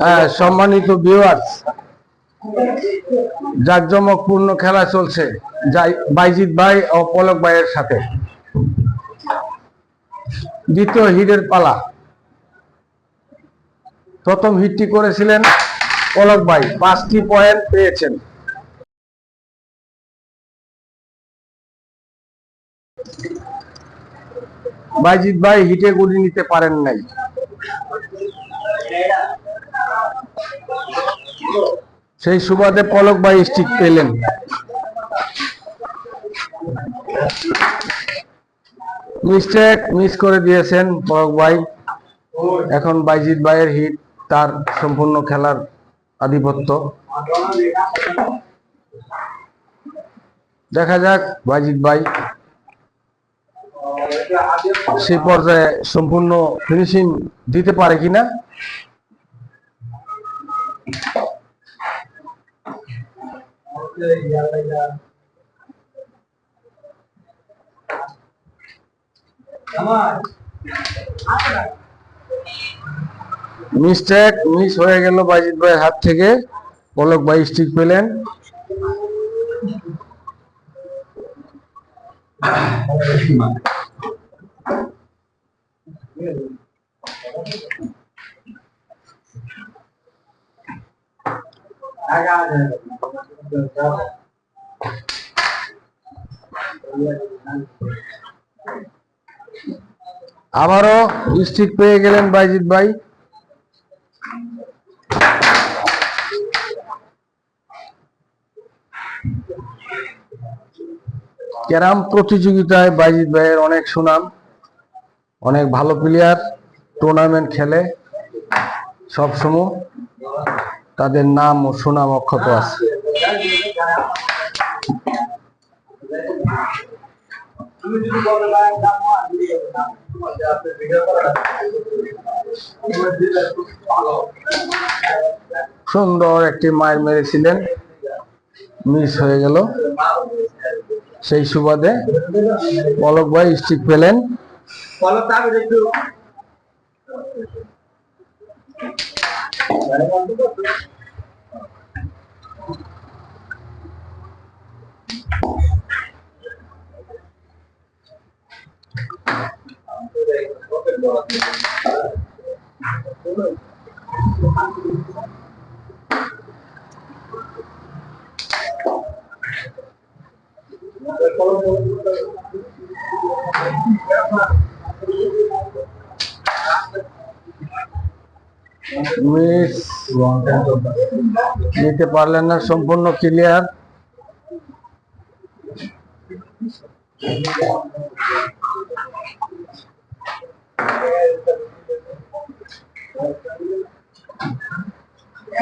হ্যাঁ সম্মানিত ভিউয়ার্স জাকজমকপূর্ণ খেলা চলছে বাইজিৎ ভাই ও পলক ভাইয়ের সাথে। দ্বিতীয় হিটের পালা। প্রথম হিটটি করেছিলেন পলক ভাই, পাঁচটি পয়েন্ট পেয়েছেন। বাইজিৎ ভাই হিটে গুলি নিতে পারেন নাই। সেই সুবাদে পলক ভাই স্টিক পেলেন। মিস্টেক, মিস করে দিয়েছেন পলক ভাই। এখন বাইজিৎ ভাইয়ের হিট, তার সম্পূর্ণ খেলার আধিপত্য। দেখা যাক বাইজিৎ ভাই। সেই পর্যায়ে সম্পূর্ণ ফিনিশিং দিতে পারে কিনা? মিস্টেক মিস হয়ে গেল বাইজিৎ ভাইয়ের হাত থেকে। পলক ভাই স্টিক পেলেন। আবারও স্টিক পেয়ে গেলেন বাইজিৎ ভাই। ক্যারাম প্রতিযোগিতায় বাইজিৎ ভাইয়ের অনেক সুনাম, অনেক ভালো প্লেয়ার টুর্নামেন্ট খেলে সবসময়। তাদের নাম ও সুনাম অক্ষত আছে। সুন্দর একটি মায়ের মেরেছিলেন। মিস হয়ে গেল। সেই সুবাদে পলক ভাই স্টিক পেলেন। নিতে পারলেন না সম্পূর্ণ ক্লিয়ার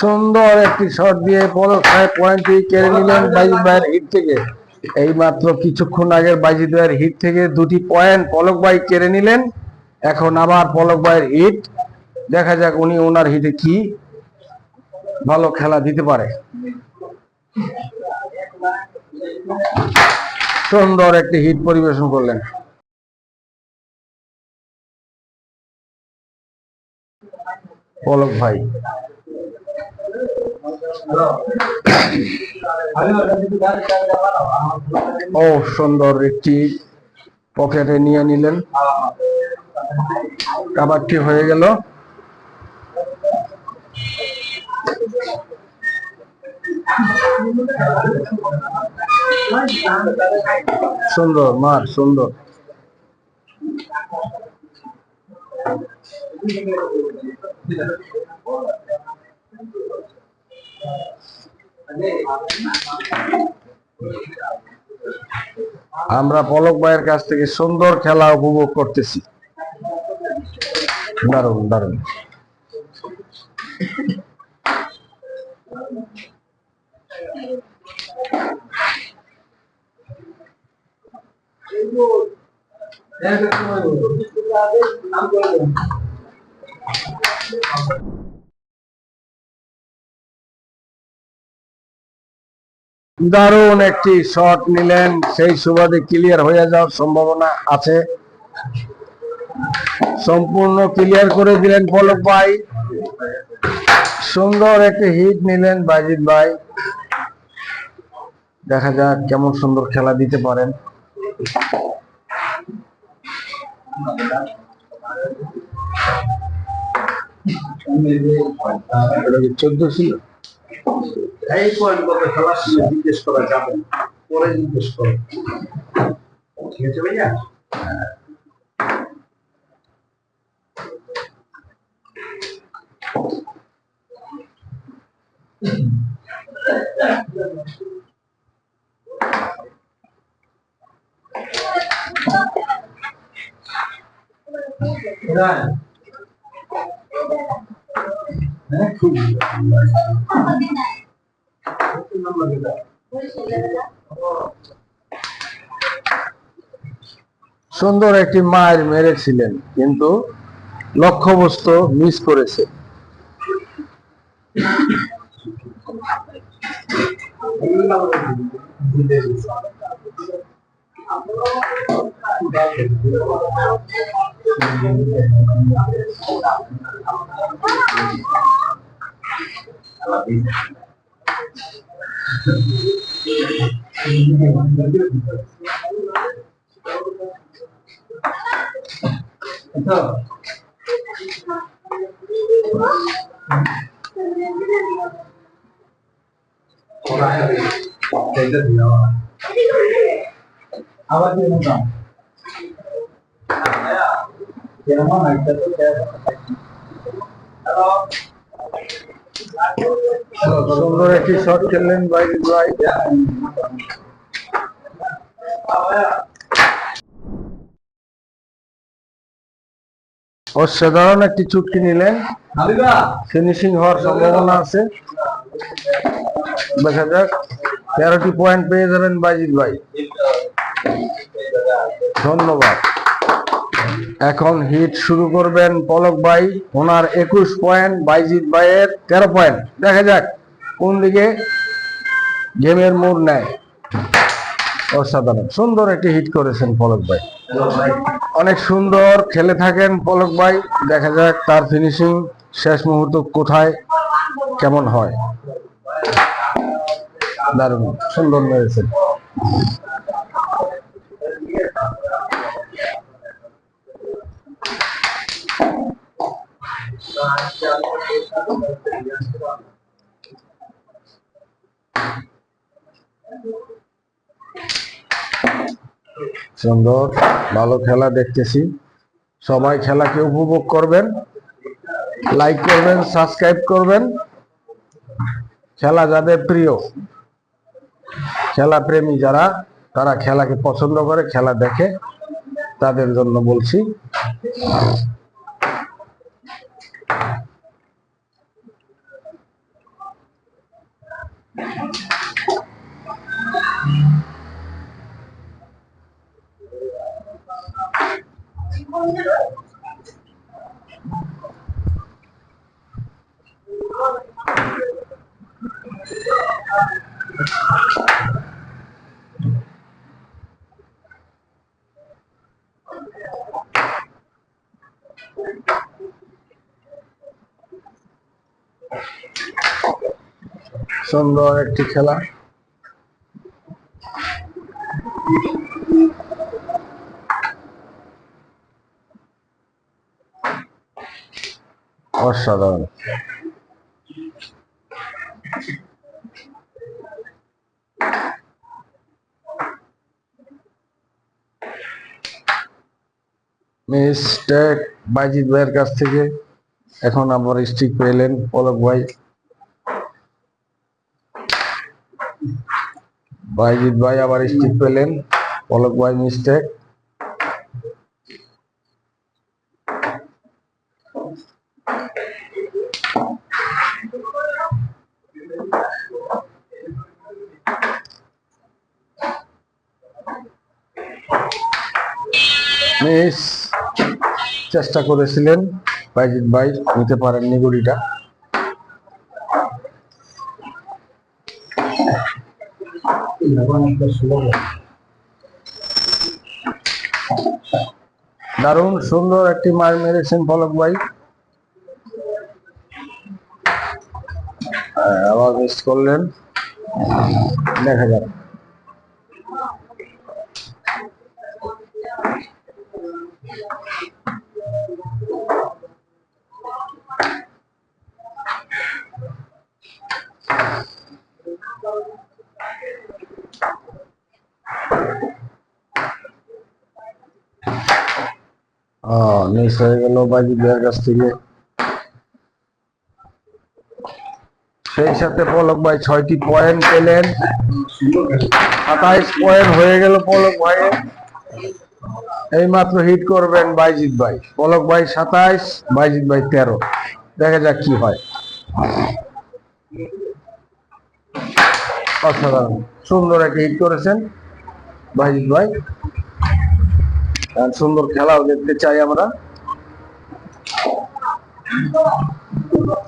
সুন্দর একটি শট দিয়ে পয়েন্টটি কেড়ে নিলেন বাইজিৎ ভাইয়ের হিট থেকে। এই মাত্র কিছুক্ষণ আগের বাইজিৎ ভাইয়ের হিট থেকে দুটি পয়েন্ট পলক ভাই কেড়ে নিলেন। এখন আবার পলক ভাইয়ের হিট দেখা যাক উনি ওনার হিটে কি ভালো খেলা দিতে পারে। সুন্দর একটি হিট পরিবেশন করলেন। পলক ভাই। ও সুন্দর একটি পকেটে নিয়ে নিলেন। কাবারটি হয়ে গেল। সুন্দর, মার, সুন্দর। আমরা পলক ভাইয়ের কাছ থেকে সুন্দর খেলা উপভোগ করতেছি। দারুণ দারুণ। দারুণ একটি শট নিলেন। সেই সুবাদে ক্লিয়ার হয়ে যাওয়ার সম্ভাবনা আছে। সম্পূর্ণ ক্লিয়ার করে দিলেন পলক ভাই। সুন্দর একটি হিট নিলেন বাজিদ ভাই। দেখা যাক কেমন সুন্দর খেলা দিতে পারেন। চোদ্দ ছিল? এই পয়েন্ট কত খেলার সময় জিজ্ঞেস করা যাবে পরে জিজ্ঞেস করো। ঠিক আছে ভাইয়া? সুন্দর একটি মায়ের মেরেছিলেন কিন্তু লক্ষ্যবস্তু মিস করেছে। 그래서 আবার কেমন একটা তো সুন্দর একটি শট খেললেন ভাই অসাধারণ একটি চুটকি নিলেন। ফিনিশিং হওয়ার সম্ভাবনা আছে। দেখা যাক তেরোটি পয়েন্ট পেয়ে যাবেন বাইজিদ ভাই। ধন্যবাদ। এখন হিট শুরু করবেন পলক ভাই। ওনার একুশ পয়েন্ট বাইজিৎ ভাইয়ের তেরো পয়েন্ট দেখা যাক কোন দিকে গেমের মোড় নেয়। অসাধারণ। সুন্দর একটি হিট করেছেন পলক ভাই। অনেক সুন্দর খেলে থাকেন পলক ভাই। দেখা যাক তার ফিনিশিং শেষ মুহূর্ত কোথায়, কেমন হয়। দারুণ, সুন্দর মেরেছেন সুন্দর, ভালো খেলা দেখতেছি। সবাই খেলাকে উপভোগ করবেন লাইক করবেন সাবস্ক্রাইব করবেন। খেলা যাদের প্রিয়। খেলা প্রেমী যারা তারা খেলাকে পছন্দ করে খেলা দেখে। তাদের জন্য বলছি। সুন্দর একটি খেলা। অসাধারণ। মিস্টেক বাইজিৎ ভাইয়ের কাছ থেকে এখন আবার স্টিক পেলেন পলক ভাই। বাইজিৎ ভাই আবার স্টিক পেলেন। পলক ভাই মিস্টেক মিস, চেষ্টা করেছিলেন। বাইজিৎ ভাই নিতে পারেননি গুড়িটা দারুণ সুন্দর একটি মার মেরেছেন পলক ভাই। হ্যাঁ, আবার মিস করলেন। দেখা যাক। মিস হয়ে গেল ভাইয়ের কাছ থেকে। সেই সাথে পলক ভাই ছয়টি পয়েন্ট পেলেন। সাতাইশ পয়েন্ট হয়ে গেল পলক ভাইয়ের। এই মাত্র হিট করবেন বাইজিৎ ভাই। পলক ভাই সাতাইশ, বাইজিৎ ভাই তেরো। দেখা যাক কি হয়। অসাধারণ। সুন্দর একটা হিট করেছেন বাইজিৎ ভাই। সুন্দর খেলাও দেখতে চাই আমরা। সুন্দর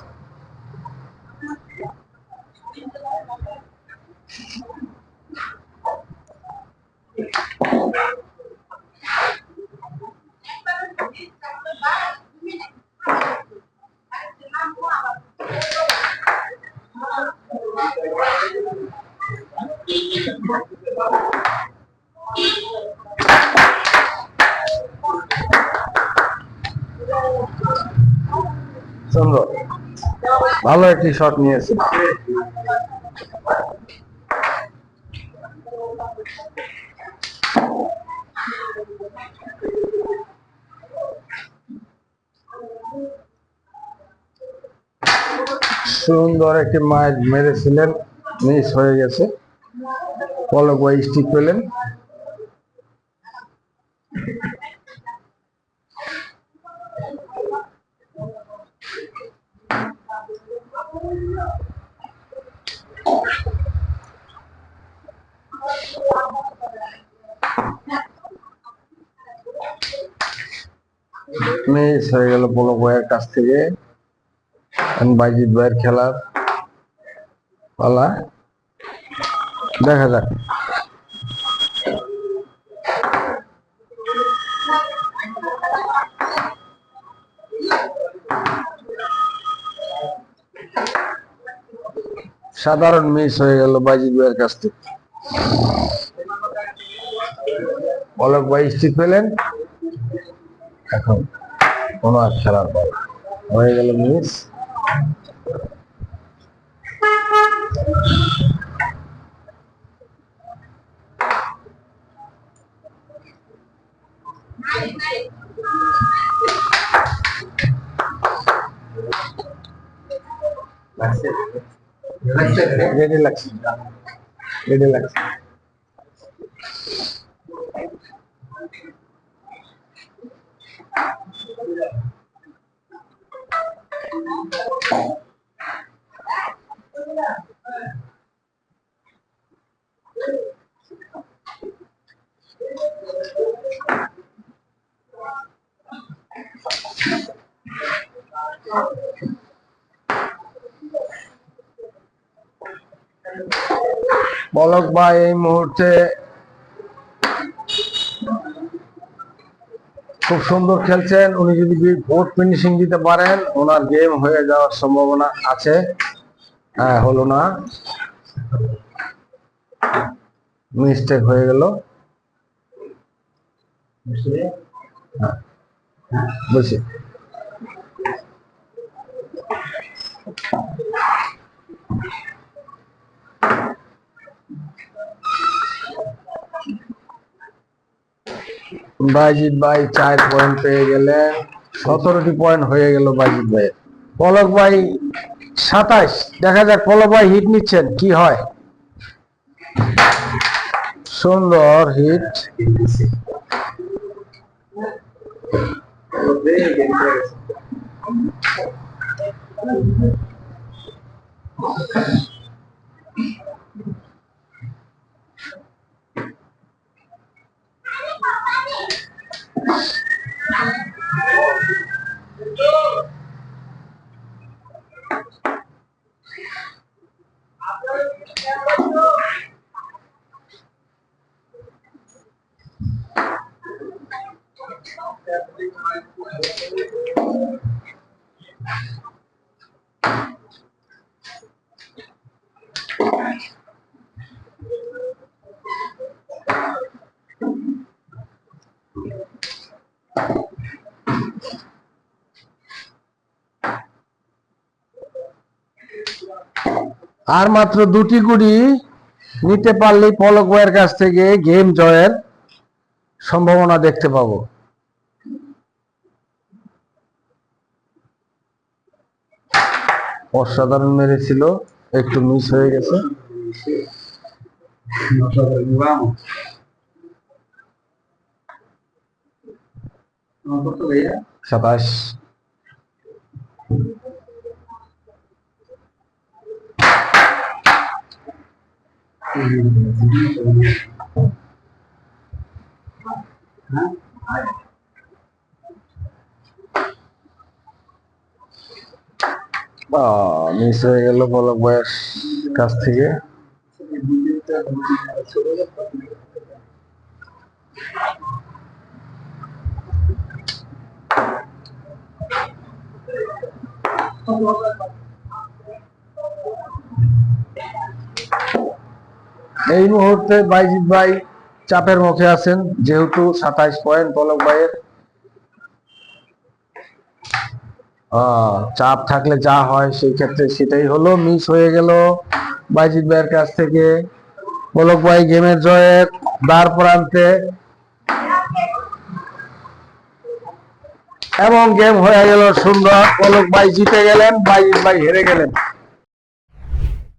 ভালো একটি শট নিয়েছে। সুন্দর একটি মাইল মেরেছিলেন মিস হয়ে গেছে। পলক ভাই স্টিক পেলেন। মিস হয়ে গেল পলক ভাইয়ের কাছ থেকে। বাইজি ভাইয়ের খেলার পালা। দেখা যাক। সাধারণ মিস হয়ে গেল বাইজিৎ ভাইয়ের কাছ থেকে। পলক ভাই স্থির পেলেন? এখন কোন আর খেলার বল হয়ে গেল miss relax. Bien relax. Bien relax. Palak ভাই, এই মুহূর্তে খুব সুন্দর খেলছেন। উনি যদি ভোট ফিনিশিং দিতে পারেন, ওনার গেম হয়ে যাওয়ার সম্ভাবনা আছে। হ্যাঁ হলো না। মিস্টেক হয়ে গেল। বুঝছি। বাইজিৎ ভাই চার পয়েন্ট পেয়ে গেলেন সতেরোটি পয়েন্ট হয়ে গেল বাইজিৎ ভাইয়ের। পলক ভাই সাতাইশ দেখা যাক পলক ভাই হিট নিচ্ছেন। কি হয়? সুন্দর হিট আর মাত্র দুটি গুড়ি নিতে পারলেই পলক ভাইয়ের কাছ থেকে গেম জয়ের সম্ভাবনা দেখতে পাবো অসাধারণ মেরেছিল, একটু মিস হয়ে গেছে. সাতাশ মিস হয়ে গেল পলক ভাইয়ের কাছ থেকে। এই মুহূর্তে বাইজিৎ ভাই চাপের মুখে আছেন, যেহেতু সাতাইশ পয়েন্ট পলক ভাইয়ের। চাপ থাকলে যা হয় সেই ক্ষেত্রে সেটাই হলো মিস হয়ে গেল বাইজিৎ ভাইয়ের কাছ থেকে। পলক ভাই গেমের জয়ের দ্বার প্রান্তে। এবং গেম হয়ে গেল সুন্দর, পলক ভাই জিতে গেলেন, বাইজিৎ ভাই হেরে গেলেন।